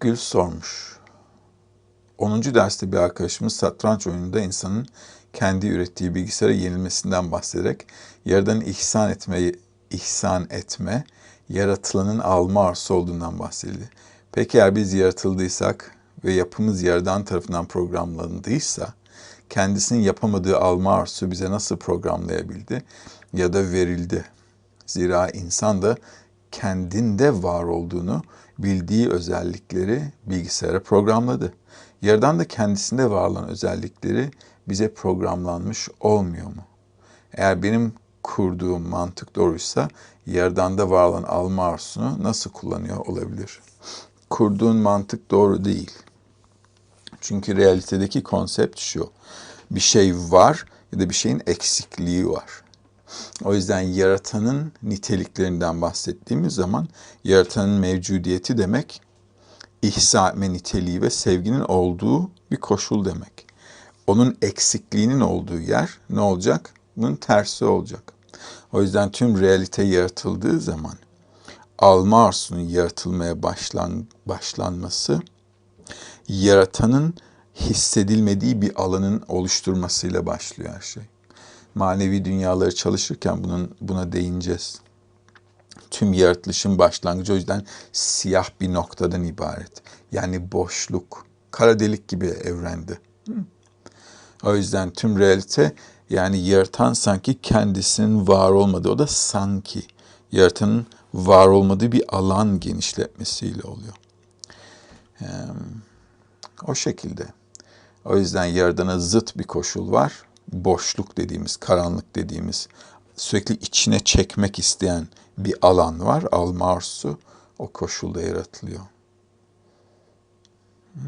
Akgül sormuş. 10. derste bir arkadaşımız satranç oyununda insanın kendi ürettiği bilgisayara yenilmesinden bahsederek yaradan ihsan etme, ihsan etme, yaratılanın alma arzusu olduğundan bahsedildi. Peki eğer biz yaratıldıysak ve yapımız yaradan tarafından programlandıysa, kendisinin yapamadığı alma arzusu bize nasıl programlayabildi ya da verildi? Zira insan da kendinde var olduğunu bildiği özellikleri bilgisayara programladı. Yaradan da kendisinde var olan özellikleri bize programlanmış olmuyor mu? Eğer benim kurduğum mantık doğruysa yaradan da var olan alma arzusunu nasıl kullanıyor olabilir? Kurduğun mantık doğru değil. Çünkü realitedeki konsept şu. Bir şey var ya da bir şeyin eksikliği var. O yüzden yaratanın niteliklerinden bahsettiğimiz zaman yaratanın mevcudiyeti demek ihsa etme niteliği ve sevginin olduğu bir koşul demek. Onun eksikliğinin olduğu yer ne olacak? Bunun tersi olacak. O yüzden tüm realite yaratıldığı zaman alma arzusunun yaratılmaya başlan, başlanması yaratanın hissedilmediği bir alanın oluşturmasıyla başlıyor her şey. Manevi dünyaları çalışırken bunun buna değineceğiz. Tüm yaratılışın başlangıcı o yüzden siyah bir noktadan ibaret. Yani boşluk, kara delik gibi evrende. O yüzden tüm realite yani yaratan sanki kendisinin var olmadığı, o da sanki yaratanın var olmadığı bir alan genişletmesiyle oluyor. O şekilde. O yüzden yaradana zıt bir koşul var boşluk dediğimiz, karanlık dediğimiz, sürekli içine çekmek isteyen bir alan var. Al Marsu o koşulda yaratılıyor. Hı?